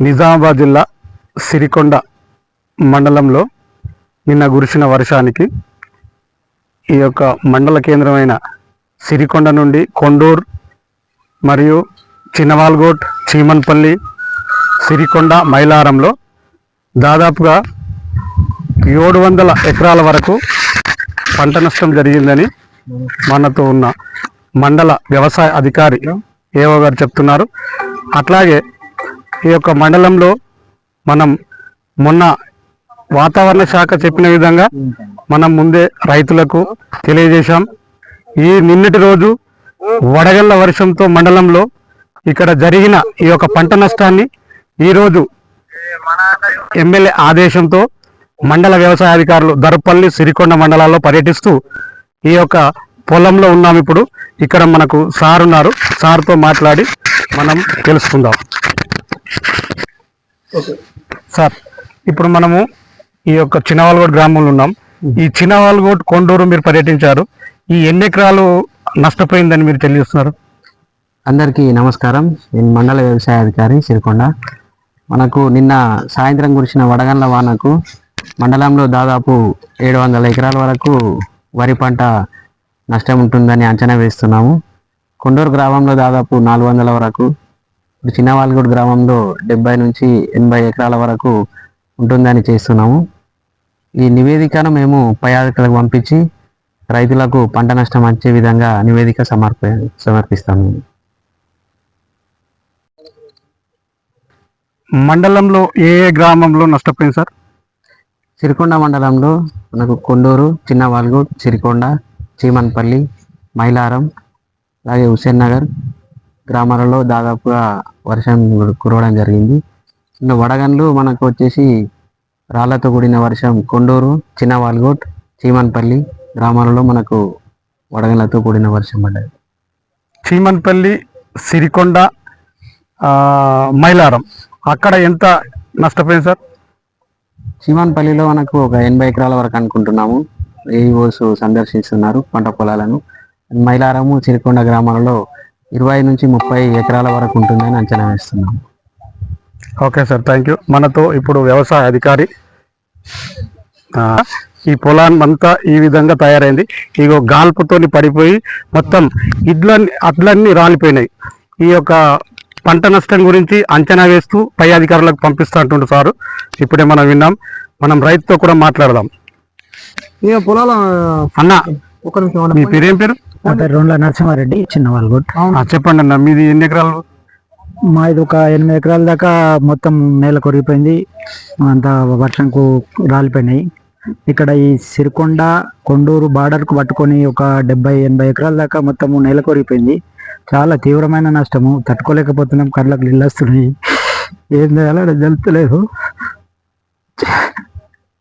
నిజామాబాద్ జిల్లా సిరికొండ మండలంలో నిన్న కురిసిన వర్షానికి ఈ యొక్క మండల కేంద్రమైన సిరికొండ నుండి కొండూర్ మరియు చిన్నవాల్గోట్ చీమన్పల్లి సిరికొండ మైలారంలో దాదాపుగా ఏడు వందల ఎకరాల వరకు పంట నష్టం జరిగిందని మనతో ఉన్న మండల వ్యవసాయ అధికారి ఏవో గారు చెప్తున్నారు. అట్లాగే ఈ యొక్క మండలంలో మనం మొన్న వాతావరణ శాఖ చెప్పిన విధంగా మనం ముందే రైతులకు తెలియజేశాం. ఈ నిన్నటి రోజు వడగళ్ళ వర్షంతో మండలంలో ఇక్కడ జరిగిన ఈ యొక్క పంట నష్టాన్ని ఈరోజు ఎమ్మెల్యే ఆదేశంతో మండల వ్యవసాయ అధికారులు దర్పల్లి సిరికొండ మండలాల్లో పర్యటిస్తూ ఈ యొక్క పొలంలో ఉన్నాం ఇప్పుడు. ఇక్కడ మనకు సార్ ఉన్నారు. సార్తో మాట్లాడి మనం తెలుసుకుందాం. సార్ ఇప్పుడు మనము ఈ యొక్క చిన్నవాల్గోడ్ గ్రామంలో ఉన్నాం. ఈ చిన్నవాల్గోడ్ కొండూరు మీరు పర్యటించారు. ఈ ఎన్ని ఎకరాలు నష్టపోయిందని మీరు తెలియజేస్తున్నారు? అందరికీ నమస్కారం. నేను మండల వ్యవసాయ అధికారి సిరికొండ. మనకు నిన్న సాయంత్రం కురిసిన వడగండ్ల వానకు మండలంలో దాదాపు ఏడు వందల ఎకరాల వరకు వరి పంట నష్టం ఉంటుందని అంచనా వేస్తున్నాము. కొండూరు గ్రామంలో దాదాపు నాలుగు వందల వరకు ఇప్పుడు చిన్నవాల్గూడ్ గ్రామంలో డెబ్బై నుంచి ఎనభై ఎకరాల వరకు ఉంటుందని చేస్తున్నాము. ఈ నివేదికను మేము పై అధికారులకు పంపించి రైతులకు పంట నష్టం వచ్చే విధంగా నివేదిక సమర్ప సమర్పిస్తాము. మండలంలో ఏ ఏ గ్రామంలో నష్టపోయింది సార్? సిరికొండ మండలంలో మనకు కొండూరు చిన్నవాల్గూడ్ సిరికొండ చీమన్పల్లి మైలారం అలాగే హుసేన్ నగర్ గ్రామాలలో దాదాపుగా వర్షం కురవడం జరిగింది. ఇంకా వడగండ్లు మనకు వచ్చేసి రాళ్ళతో కూడిన వర్షం కొండూరు చిన్నవాల్గూడ్ చీమన్పల్లి గ్రామాలలో మనకు వడగండ్లతో కూడిన వర్షం పడ్డది. చీమన్పల్లి సిరికొండ మైలారం. అక్కడ ఎంత నష్టపోయింది సార్? చీమన్పల్లిలో మనకు ఒక ఎనభై ఎకరాల వరకు అనుకుంటున్నాము. ఏఈఓస్ సందర్శిస్తున్నారు పంట పొలాలను. మైలారము చిరికొండ గ్రామాలలో ఇరవై నుంచి ముప్పై ఎకరాల వరకు ఉంటుందని అంచనా వేస్తున్నాము. Okay sir thank you. మనతో ఇప్పుడు వ్యవసాయ అధికారి ఈ పొలాన్ని అంతా ఈ విధంగా తయారైంది. ఇగో గాల్పుతోని పడిపోయి మొత్తం ఇడ్లన్నీ అడ్లన్నీ రాలిపోయినాయి. ఈ యొక్క పంట నష్టం గురించి అంచనా వేస్తూ పై అధికారులకు పంపిస్తూ అంటుండు సారు. ఇప్పుడే మనం విన్నాం. మనం రైతుతో కూడా మాట్లాడదాం. పొలాల అన్న ఒక నిమిషం మీ పేరేం పేరు? నా పేరు రొండ్ల నరసింహారెడ్డి చిన్న వాళ్ళగుడ్ ఆ, చెప్పండి అన్న మీది ఎన్ని ఎకరాలు? మా ఇది ఒక ఎనిమిది ఎకరాల దాకా మొత్తం నేల కొరిగిపోయింది. అంతా వర్షంకు రాలిపోయినాయి. ఇక్కడ ఈ సిరికొండ కొండూరు బార్డర్కు పట్టుకొని ఒక డెబ్బై ఎనభై ఎకరాల దాకా మొత్తం నేల కొరిగిపోయింది చాలా తీవ్రమైన నష్టము. తట్టుకోలేకపోతున్నాం. కళ్ళకు నీళ్ళు వస్తున్నాయి. ఏం చేయాలో నాకు తెలుస్తలేదు.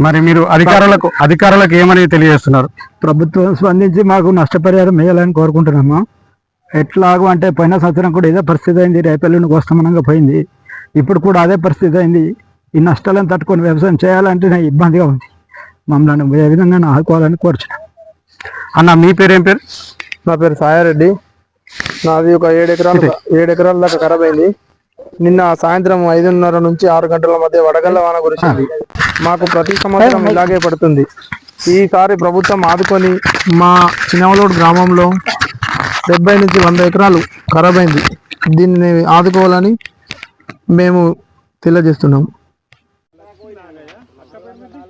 మరి మీరు అధికారులకు అధికారులకు ఏమని తెలియజేస్తున్నారు? ప్రభుత్వం స్పందించి మాకు నష్టపరిహారం వేయాలని కోరుకుంటున్నాము. ఎట్లాగూ అంటే పోయిన సంవత్సరం కూడా ఇదే పరిస్థితి అయింది. రేపెల్లుండి వస్తామనంగా పోయింది. ఇప్పుడు కూడా అదే పరిస్థితి అయింది. ఈ నష్టాలను తట్టుకొని వ్యవసాయం చేయాలంటే ఇబ్బందిగా ఉంది. మమ్మల్ని ఏ విధంగా ఆదుకోవాలని కోరుచున్నాం. అన్న మీ పేరేం పేరు? నా పేరు సాయారెడ్డి. నాది ఒక ఏడు ఎకరాలు ఏడు ఎకరాల దాకా ఖరాబ్ అయింది. నిన్న సాయంత్రం ఐదున్నర నుంచి ఆరు గంటల మధ్య వడగళ్ళ వాన కురిసింది. మాకు ప్రతి సంవత్సరం ఇలాగే పడుతుంది. ఈసారి ప్రభుత్వం ఆదుకొని మా చిన్నవలోడు గ్రామంలో డెబ్బై నుంచి వంద ఎకరాలు ఖరాబ్ అయింది. దీన్ని ఆదుకోవాలని మేము తెలియజేస్తున్నాము